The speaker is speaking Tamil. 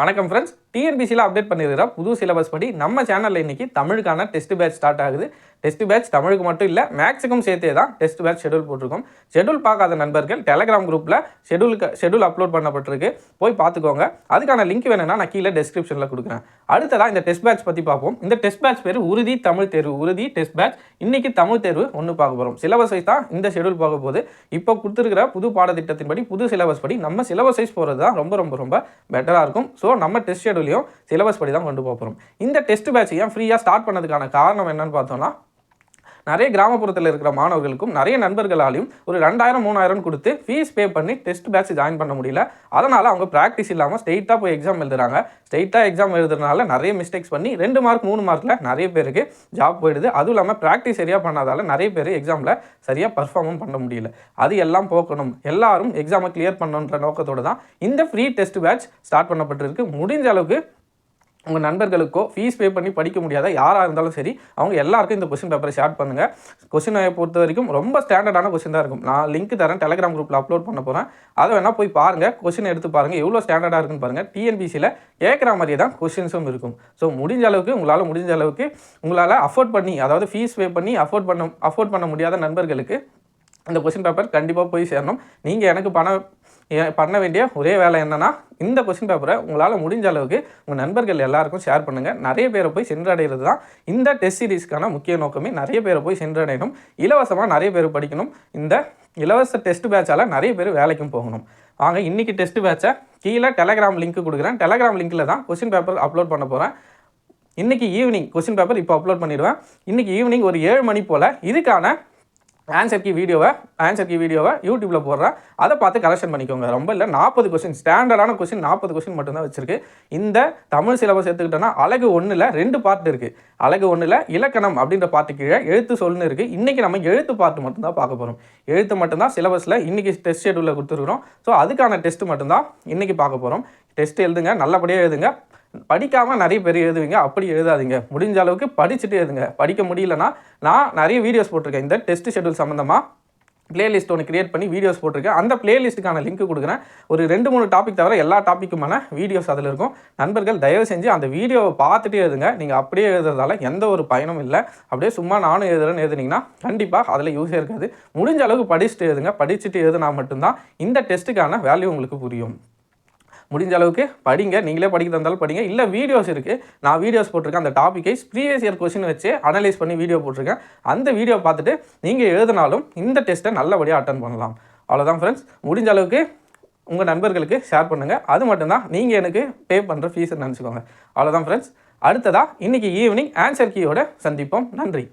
வணக்கம் ஃப்ரெண்ட்ஸ் டிஎன்பிசியில் அப்டேட் பண்ணியிருக்கிற புது சிலபஸ் படி நம்ம சேனலில் இன்றைக்கி தமிழுக்கான டெஸ்ட் பேட்ச் ஸ்டார்ட் ஆகுது. டெஸ்ட் பேட்ச் தமிழுக்கு மட்டும் இல்லை மேக்ஸுக்கும் சேர்த்தே தான் டெஸ்ட் பேட்ச் ஷெடியூல் போட்டிருக்கோம். ஷெடியூல் பார்க்காத நண்பர்கள் டெலகிராம் குரூப்பில் ஷெடியூலுக்கு ஷெடியூல் அப்லோட் பண்ணப்பட்டிருக்கு. போய் பார்த்துக்கோங்க. அதுக்கான லிங்க் வேணும்னா நான் கீழே டெஸ்கிரிப்ஷனில் கொடுக்குறேன். அடுத்ததாக இந்த டெஸ்ட் பேட்ச் பற்றி பார்ப்போம். இந்த டெஸ்ட் பேட்ச் பேர் உறுதி தமிழ் தேர்வு. உறுதி டெஸ்ட் பேட்ச் இன்றைக்கி தமிழ் தேர்வு ஒன்று பார்க்க போகிறோம் சிலபஸ் வைஸ் தான் இந்த ஷெடியூல் பார்க்க போது இப்போ கொடுத்துருக்கிற புது பாடத்திட்டத்தின்படி புது சிலபஸ் படி நம்ம சிலபஸ் வைஸ் போகிறது தான் ரொம்ப ரொம்ப ரொம்ப பெட்டராக இருக்கும். ஸோ நம்ம டெஸ்ட் ஷெடியூலையும் சிலபஸ் படி தான் கொண்டு போக போகிறோம் இந்த டெஸ்ட் பேட்ச் ஏன் ஃப்ரீயாக ஸ்டார்ட் பண்ணதுக்கான காரணம் என்னன்னு பார்த்தோம்னா நிறைய கிராமப்புறத்தில் இருக்கிற மாணவர்களுக்கும் நிறைய நண்பர்களாலையும் ஒரு ரெண்டாயிரம் மூணாயிரம் கொடுத்து ஃபீஸ் பே பண்ணி டெஸ்ட் பேட்ச் ஜாயின் பண்ண முடியல. அதனால் அவங்க ப்ராக்டிஸ் இல்லாமல் ஸ்ட்ரெயிட்டாக போய் எக்ஸாம் எழுதுறாங்க. ஸ்ட்ரெயிட்டாக எக்ஸாம் எழுதுறதுனால நிறைய மிஸ்டேக்ஸ் பண்ணி ரெண்டு மார்க் மூணு மார்க்கில் நிறைய பேருக்கு ஜாப் போயிடுது. அதுவும் இல்லாமல் ப்ராக்டிஸ் சரியாக பண்ணாதால நிறைய பேர் எக்ஸாமில் சரியாக பர்ஃபார்மும் பண்ண முடியல. அது எல்லாம் போக்கணும். எல்லாரும் எக்ஸாமை கிளியர் பண்ணணுன்ற நோக்கத்தோடு தான் இந்த ஃப்ரீ டெஸ்ட் பேட்ச் ஸ்டார்ட் பண்ணப்பட்டிருக்கு. முடிஞ்ச அளவுக்கு உங்கள் நண்பர்களுக்கோ ஃபீஸ் பே பண்ணி படிக்க முடியாத? யாராக இருந்தாலும் சரி அவங்க எல்லாருக்கும் இந்த கொஸ்டின் பேப்பரை ஷேர் பண்ணுங்கள் கொஸ்டினை பொறுத்த வரைக்கும் ரொம்ப ஸ்டாண்டர்டான கொஸ்டின் தான் இருக்கும். நான் லிங்க் தரேன் டெலிகிராம் குரூப்பில் அப்லோட் பண்ண போகிறேன் அதை வேணால் போய் பாருங்கள் கொஸ்டின் எடுத்து பாருங்கள் எவ்வளோ ஸ்டாண்டர்டாக இருக்குன்னு பாருங்கள் டிஎன்பிசியில் கேட்குற மாதிரியே தான் கொஸ்டின்ஸும் இருக்கும். ஸோ முடிஞ்ச அளவுக்கு உங்களால் முடிஞ்ச அளவுக்கு உங்களால் அஃபோர்ட் பண்ணி அதாவது ஃபீஸ் பே பண்ணி அஃபோர்ட் பண்ண அஃபோர்ட் பண்ண முடியாத நண்பர்களுக்கு இந்த கொஸ்டின் பேப்பர் கண்டிப்பாக போய் சேரணும். நீங்கள் எனக்கு பணம் ஏ- பண்ண வேண்டிய ஒரே வேலை என்னன்னா இந்த கொஸ்டின் பேப்பரை உங்களால் முடிஞ்ச அளவுக்கு உங்கள் நண்பர்கள் எல்லாருக்கும் ஷேர் பண்ணுங்கள் நிறைய பேரை போய் சென்றடைகிறது தான் இந்த டெஸ்ட் சீரிஸ்க்கான முக்கிய நோக்கமே. நிறைய பேரை போய் சென்றடையணும். இலவசமாக நிறைய பேர் படிக்கணும். இந்த இலவச டெஸ்ட் பேட்சால் நிறைய பேர் வேலைக்கும் போகணும். வாங்க இன்னைக்கு டெஸ்ட் பேட்சை கீழே டெலகிராம் லிங்க் கொடுக்குறேன். டெலகிராம் லிங்க்கில் தான் கொஸ்டின் பேப்பர் அப்லோட் பண்ண போகிறேன் இன்றைக்கி ஈவினிங் கொஸ்டின் பேப்பர் இப்போ அப்லோட் பண்ணிடுவேன். இன்றைக்கி ஈவினிங் ஒரு ஏழு மணி போல் இதுக்கான ஆன்சர் கீ வீடியோவை ஆன்சர் கீ வீடியோவை யூடியூப்பில் போடுறேன் அதை பார்த்து கரெக்ஷன் பண்ணிக்கோங்க. ரொம்ப இல்லை நாற்பது கொஸ்டின் ஸ்டாண்டர்டான கொஸ்டின் நாற்பது கொஸ்டின் மட்டும்தான் வச்சிருக்கு. இந்த தமிழ் சிலபஸ் எடுத்துக்கிட்டோன்னா அழகு ஒன்றில் ரெண்டு பார்ட் இருக்குது அழகு ஒன்றில் இலக்கணம் அப்படின்ற பார்ட்டு கீழே எழுத்து சொல்லுன்னு இருக்குது இன்றைக்கி நம்ம எழுத்து பார்ட் மட்டும்தான் பார்க்க போகிறோம் எழுத்து மட்டும்தான் சிலபஸில் இன்றைக்கி டெஸ்ட் ஷெடியூலில் கொடுத்துருக்குறோம். ஸோ அதுக்கான டெஸ்ட் மட்டும்தான் இன்றைக்கி பார்க்க போகிறோம் டெஸ்ட் எழுதுங்க நல்லபடியாக எழுதுங்க. படிக்காமல் நிறைய பேர் எழுதுவீங்க. அப்படி எழுதாதீங்க. முடிஞ்ச அளவுக்கு படிச்சுட்டு எழுதுங்க. படிக்க முடியலன்னா நான் நிறைய வீடியோஸ் போட்டிருக்கேன். இந்த டெஸ்ட் ஷெடியூல் சம்மந்தமாக பிளேலிஸ்ட் ஒன்று கிரியேட் பண்ணி வீடியோஸ் போட்டிருக்கேன். அந்த பிளேலிஸ்ட்டுக்கான லிங்க் கொடுக்குறேன். ஒரு ரெண்டு மூணு டாபிக் தவிர எல்லா டாப்பிக்குமான வீடியோஸ் அதில் இருக்கும். நண்பர்கள் தயவு செஞ்சு அந்த வீடியோவை பார்த்துட்டே எழுதுங்க. நீங்கள் அப்படியே எழுதுறதால எந்த ஒரு பயனும் இல்லை. அப்படியே சும்மா நானும் எழுதுறேன்னு எழுதுனீங்கன்னா கண்டிப்பாக அதில் யூஸே இருக்காது. முடிஞ்ச அளவுக்கு படிச்சுட்டு எழுதுங்க. படிச்சுட்டு எழுதுனா மட்டும்தான் இந்த டெஸ்ட்டுக்கான வேல்யூ உங்களுக்கு புரியும். முடிஞ்ச அளவுக்கு படிங்க. நீங்களே படிக்க தந்தாலும் படிங்க. இல்லை வீடியோஸ் இருக்குது நான் வீடியோஸ் போட்டிருக்கேன். அந்த டாப்பிக்கை ப்ரீவியஸ் இயர் கொஸ்டின் வச்சு அனலைஸ் பண்ணி வீடியோ போட்டிருக்கேன். அந்த வீடியோ பார்த்துட்டு நீங்கள் எழுதினாலும் இந்த டெஸ்ட்டை நல்லபடியாக அட்டன் பண்ணலாம். அவ்வளோதான் ஃப்ரெண்ட்ஸ் முடிஞ்ச அளவுக்கு உங்கள் நண்பர்களுக்கு ஷேர் பண்ணுங்கள் அது மட்டும்தான் நீங்கள் எனக்கு பே பண்ணுற ஃபீஸ் நினச்சிக்கோங்க. அவ்வளோதான் ஃப்ரெண்ட்ஸ் அடுத்ததாக இன்றைக்கி ஈவினிங் ஆன்சர் கீயோட சந்திப்போம். நன்றி.